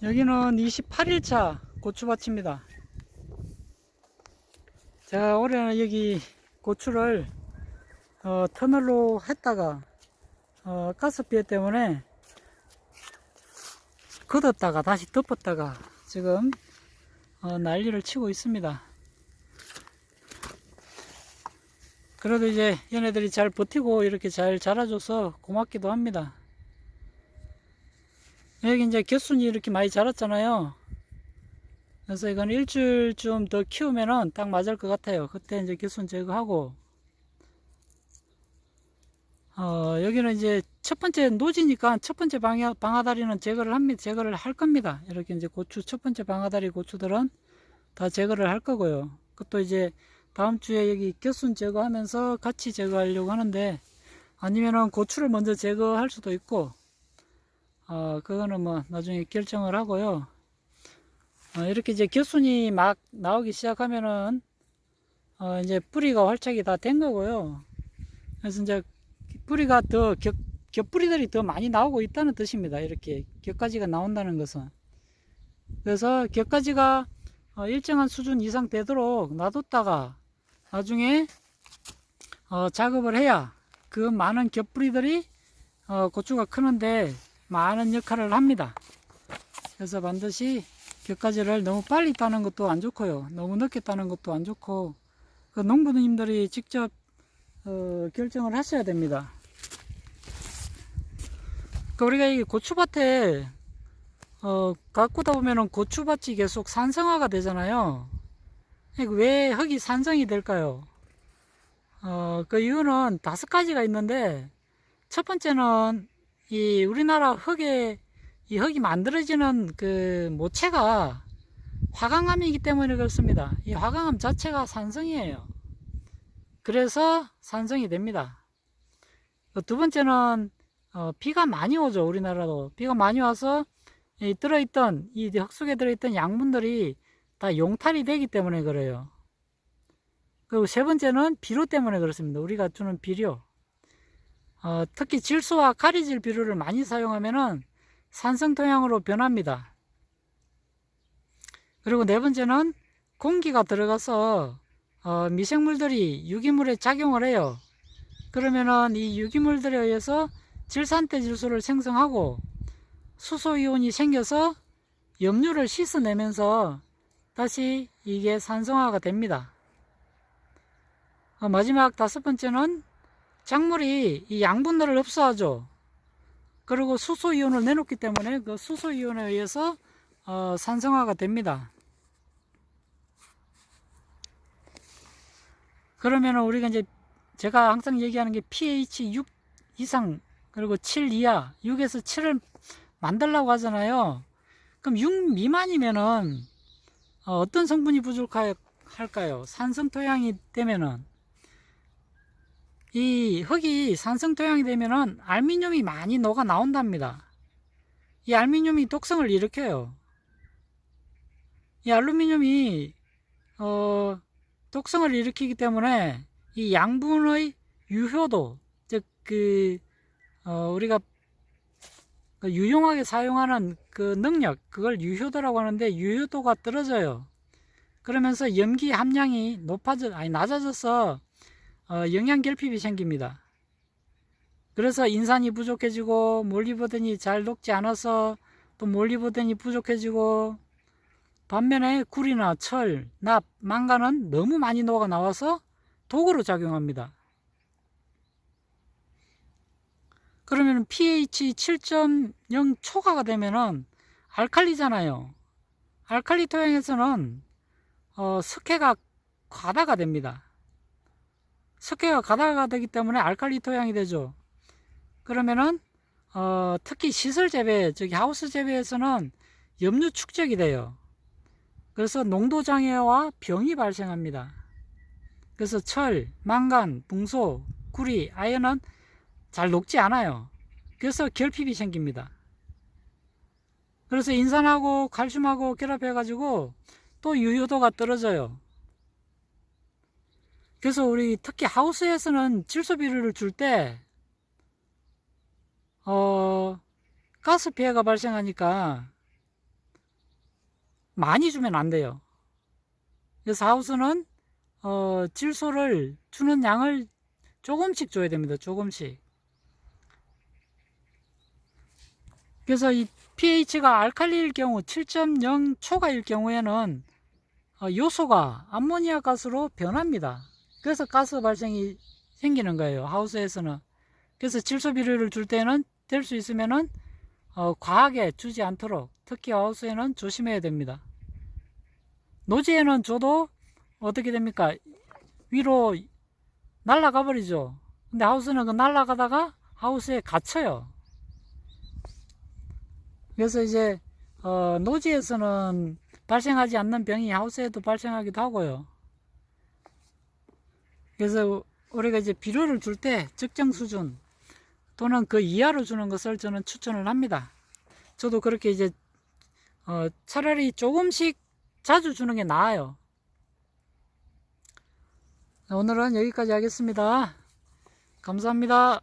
여기는 28일차 고추밭입니다. 제가 올해는 여기 고추를 어, 터널로 했다가 어, 가스피해 때문에 걷었다가 다시 덮었다가 지금 어, 난리를 치고 있습니다. 그래도 이제 얘네들이 잘 버티고 이렇게 잘 자라줘서 고맙기도 합니다. 여기 이제 겨순이 이렇게 많이 자랐잖아요. 그래서 이건 일주일쯤 더 키우면은 딱 맞을 것 같아요. 그때 이제 겨순 제거하고, 어, 여기는 이제 첫 번째 노지니까 첫 번째 방야, 방아다리는 제거를 합니다. 제거를 할 겁니다. 이렇게 이제 고추, 첫 번째 방아다리 고추들은 다 제거를 할 거고요. 그것도 이제 다음 주에 여기 겨순 제거하면서 같이 제거하려고 하는데, 아니면은 고추를 먼저 제거할 수도 있고, 어, 그거는 뭐 나중에 결정을 하고요. 어, 이렇게 이제 겨순이 막 나오기 시작하면은, 어, 이제 뿌리가 활착이 다 된 거고요. 그래서 이제 뿌리가 더 겹, 겹뿌리들이 더 많이 나오고 있다는 뜻입니다. 이렇게 겹가지가 나온다는 것은. 그래서 겹가지가 어, 일정한 수준 이상 되도록 놔뒀다가 나중에 어, 작업을 해야 그 많은 겹뿌리들이 어, 고추가 크는데 많은 역할을 합니다. 그래서 반드시 격가지를 너무 빨리 따는 것도 안 좋고요. 너무 늦게 따는 것도 안 좋고 그 농부님들이 직접 어, 결정을 하셔야 됩니다. 그 우리가 이 고추밭에 어, 가꾸다 보면은 고추밭이 계속 산성화가 되잖아요. 왜 흙이 산성이 될까요? 어, 그 이유는 다섯 가지가 있는데 첫 번째는 이 우리나라 흙에 이 흙이 만들어지는 그 모체가 화강암이기 때문에 그렇습니다. 이 화강암 자체가 산성이에요. 그래서 산성이 됩니다. 그두 번째는 어, 비가 많이 오죠. 우리나라도 비가 많이 와서 이 들어있던 이 흙 속에 들어있던 양분들이 다 용탈이 되기 때문에 그래요. 그리고 세 번째는 비료 때문에 그렇습니다. 우리가 주는 비료. 어, 특히 질소와 가리질 비료를 많이 사용하면은 산성 토양으로 변합니다. 그리고 네 번째는 공기가 들어가서 어, 미생물들이 유기물에 작용을 해요. 그러면은 이 유기물들에 의해서 질산태 질소를 생성하고 수소 이온이 생겨서 염류를 씻어내면서 다시 이게 산성화가 됩니다. 어, 마지막 다섯 번째는 작물이 이 양분들을 흡수하죠. 그리고 수소 이온을 내놓기 때문에 그 수소 이온에 의해서 어, 산성화가 됩니다. 그러면 우리가 이제 제가 항상 얘기하는 게 pH 6 이상 그리고 7 이하 6에서 7을 만들라고 하잖아요. 그럼 6 미만이면은 어, 떤 성분이 부족할까요? 산성 토양이 되면은 이 흙이 산성 토양이 되면은 알미늄이 많이 녹아 나온답니다. 이 알미늄이 독성을 일으켜요. 이 알루미늄이 어, 독성을 일으키기 때문에 이 양분의 유효도 즉그 어, 우리가 그 유용하게 사용하는 그 능력 그걸 유효도라고 하는데 유효도가 떨어져요. 그러면서 염기 함량이 높아져 아니 낮아져서 어, 영양 결핍이 생깁니다. 그래서 인산이 부족해지고 몰리버든이 잘 녹지 않아서 또 몰리버든이 부족해지고 반면에 굴이나 철, 납, 망간은 너무 많이 녹아 나와서 독으로 작용합니다. 그러면 pH 7.0 초과가 되면은 알칼리잖아요. 알칼리 토양에서는 어, 석회가 과다가 됩니다. 석회가 가다가 되기 때문에 알칼리 토양이 되죠. 그러면은 어, 특히 시설 재배, 저기 하우스 재배에서는 염류 축적이 돼요. 그래서 농도 장애와 병이 발생합니다. 그래서 철, 망간, 붕소, 구리, 아연은 잘 녹지 않아요. 그래서 결핍이 생깁니다. 그래서 인산하고 칼슘하고 결합해가지고 또 유효도가 떨어져요. 그래서 우리 특히 하우스에서는 질소 비료를 줄 때, 어, 가스 피해가 발생하니까, 많이 주면 안 돼요. 그래서 하우스는 어, 질소를 주는 양을 조금씩 줘야 됩니다. 조금씩. 그래서 이 pH가 알칼리일 경우 7.0 초가일 경우에는 어, 요소가 암모니아 가스로 변합니다. 그래서 가스 발생이 생기는 거예요. 하우스에서는. 그래서 질소 비료를 줄 때는 될 수 있으면은 어, 과하게 주지 않도록 특히 하우스에는 조심해야 됩니다. 노지에는 줘도 어떻게 됩니까? 위로 날아가 버리죠. 근데 하우스는 그 날아가다가 하우스에 갇혀요. 그래서 이제 어, 노지에서는 발생하지 않는 병이 하우스에도 발생하기도 하고요. 그래서 우리가 이제 비료를 줄 때 적정 수준 또는 그 이하로 주는 것을 저는 추천을 합니다. 저도 그렇게 이제 어, 차라리 조금씩 자주 주는 게 나아요. 오늘은 여기까지 하겠습니다. 감사합니다.